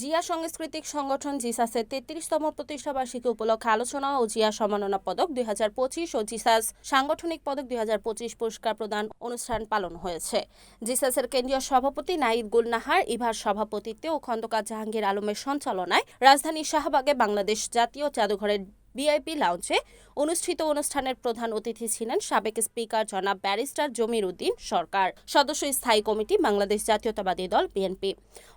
জিয়া সাংস্কৃতিক সংগঠন জিসাসের তেত্রিশতম প্রতিষ্ঠাবার্ষিকী উপলক্ষে আলোচনা ও জিয়া সম্মাননা পদক দুই হাজার পঁচিশ ও জিসাস সাংগঠনিক পদক দুই হাজার পঁচিশ পুরস্কার প্রদান অনুষ্ঠান পালন হয়েছে। জিসাসের কেন্দ্রীয় সভাপতি নাইদ গুলনাহার, ইভার সভাপতিত্বে ও খন্দকার জাহাঙ্গীর আলমের সঞ্চালনায় রাজধানীর শাহবাগে বাংলাদেশ জাতীয় জাদুঘরের ভিআইপি লাউঞ্জে অনুষ্ঠিত অনুষ্ঠানের প্রধান অতিথি ছিলেন সাবেক স্পিকার জনাব ব্যারিস্টার জমির উদ্দিন সরকার, সদস্য স্থায়ী কমিটি বাংলাদেশ জাতীয়তাবাদী দল বিএনপি।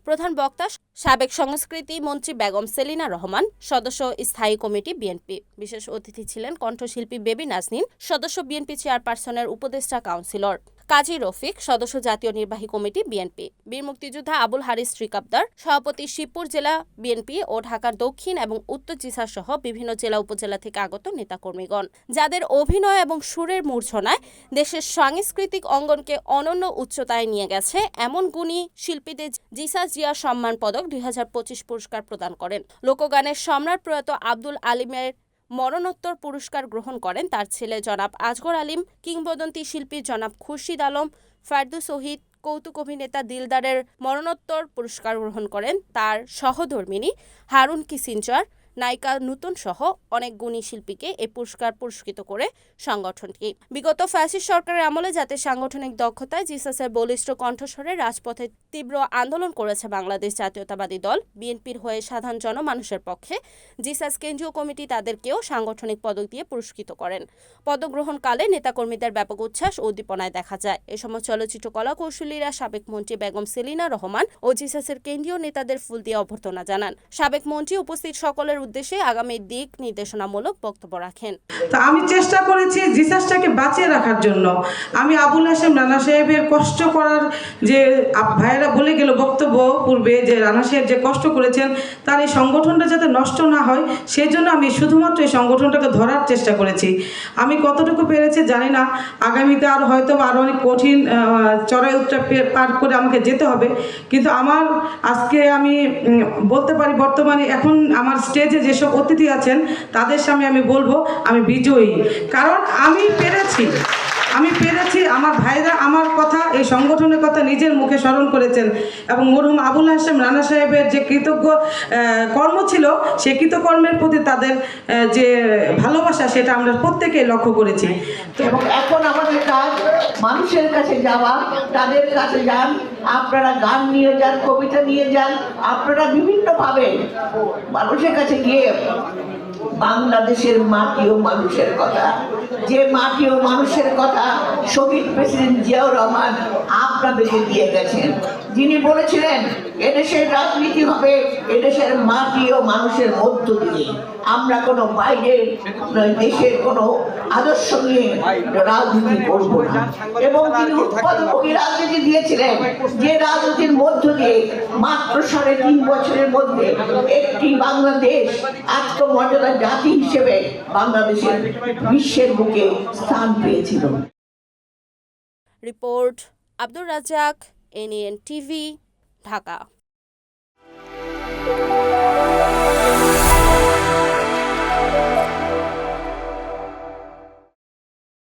প্রধান বক্তা সাবেক সংস্কৃতি মন্ত্রী বেগম সেলিনা রহমান, সদস্য স্থায়ী কমিটি বিএনপি। বিশেষ অতিথি ছিলেন কণ্ঠশিল্পী বেবি নাজনীন, সদস্য বিএনপি চেয়ারপারসনের উপদেষ্টা কাউন্সিলর। কাজী রফিক, সদস্য জাতীয় নির্বাহী কমিটি বিএনপি। বীর মুক্তিযোদ্ধা আবুল হারিস শ্রীকাবদার, সভাপতি শিবপুর জেলা বিএনপি ও ঢাকার দক্ষিণ এবং উত্তর জিসা সহ বিভিন্ন জেলা উপজেলা থেকে আগত নেতাকর্মীগণ। যাদের অভিনয় এবং সুরের মূর্ছনায় দেশের সাংস্কৃতিক অঙ্গনকে অনন্য উচ্চতায় নিয়ে গেছে, এমন গুণী শিল্পীদের জিসা জিয়া সম্মান পদক দুই হাজার পঁচিশ পুরস্কার প্রদান করেন। লোকগানের সম্রাট প্রয়াত আব্দুল আলিমের মরণোত্তর পুরস্কার গ্রহণ করেন তার ছেলে জনাব আজগর আলিম, কিংবদন্তি শিল্পী জনাব খুরশিদ আলম ফারদু শহীদ কৌতুক অভিনেতা দিলদারের মরণোত্তর পুরস্কার গ্রহণ করেন তার সহধর্মিনী হারুন কিসিনচার নায়িকা নূতন সহ অনেক গুণী শিল্পীকে এই পুরস্কার পুরস্কৃত করে সংগঠনটি। বিগত ফ্যাসিস্ট সরকারের আমলে যাতে সাংগঠনিক দক্ষতায় জিসাসের বলিষ্ঠ কণ্ঠস্বরে রাজপথে তীব্র আন্দোলন করেছে বাংলাদেশ জাতীয়তাবাদী দল, বিএনপির হয়ে সাধারণ জনমানুষের পক্ষে, জিসাস কেন্দ্রীয় কমিটি তাদেরকেও সাংগঠনিক পদক দিয়ে পুরস্কৃত করেন। পদক গ্রহণকালে নেতাকর্মীদের ব্যাপক উচ্ছ্বাস উদ্দীপনায় দেখা যায়। এ সময় চলচ্চিত্র কলা কৌশলীরা সাবেক মন্ত্রী বেগম সেলিনা রহমান ও জিসাসের কেন্দ্রীয় নেতাদের ফুল দিয়ে অভ্যর্থনা জানান। সাবেক মন্ত্রী উপস্থিত সকলের উদ্দেশ্যে আগামী দিক নির্দেশনামূলক বক্তব্য রাখেন। তো আমি চেষ্টা করেছি জিসাসটাকে বাঁচিয়ে রাখার জন্য। আমি আবুল হাসেম রানা সাহেবের কষ্ট করার যে ভাইয়েরা বলে গেল বক্তব্য পূর্বে যে রানা সাহেব যে কষ্ট করেছেন, তার এই সংগঠনটা যাতে নষ্ট না হয় সেই জন্য আমি শুধুমাত্র এই সংগঠনটাকে ধরার চেষ্টা করেছি। আমি কতটুকু পেরেছি জানি না। আগামীতে আর হয়তো আরও অনেক কঠিন চড়াই উত্তরা পার করে আমাকে যেতে হবে। কিন্তু আমার আজকে আমি বলতে পারি বর্তমানে এখন আমার স্টেজে যেসব অতিথি আছেন তাদের সামনে আমি বলব আমি বিজয়ী। কারণ আমি পেরেছি। আমি পেরেছি, আমার ভাইরা আমার কথা, এই সংগঠনের কথা নিজের মুখে স্মরণ করেছেন। এবং মরহুম আবুল হাসেম রানা সাহেবের যে কৃতজ্ঞ কর্ম ছিল, সে কৃতকর্মের প্রতি তাদের যে ভালোবাসা, সেটা আমরা প্রত্যেকেই লক্ষ্য করেছি। এবং এখন আমাদের কাজ, মানুষের কাছে যাওয়া, তাদের কাছে যান, আপনারা গান নিয়ে যান, কবিতা নিয়ে যান, আপনারা বিভিন্নভাবে মানুষের কাছে গিয়ে বাংলাদেশের মাটি ও মানুষের কথা। যে মাটি ও মানুষের কথা, শহীদ প্রেসিডেন্ট জিয়াউর রহমান আপনাদেরকে দিয়ে গেছেন। যিনি বলেছিলেন, এদেশের রাজনীতি হবে, এদেশের মাটি ও মানুষের মধ্য দিয়ে। আমরা কোনো বাইরের দেশের কোনো আদর্শ নিয়ে রাজনীতি করব না। এবং তিনি উৎপাদকী রাজনীতি দিয়েছিলেন, যে রাজনীতির মধ্য দিয়ে মাত্র সাড়ে তিন বছরের মধ্যে একটি বাংলাদেশ আত্মমর্যাদা জাতি হিসেবে বাংলাদেশের বিশ্বের বুকে স্থান পেয়েছিল। Report Abdur Razzak NN TV Dhaka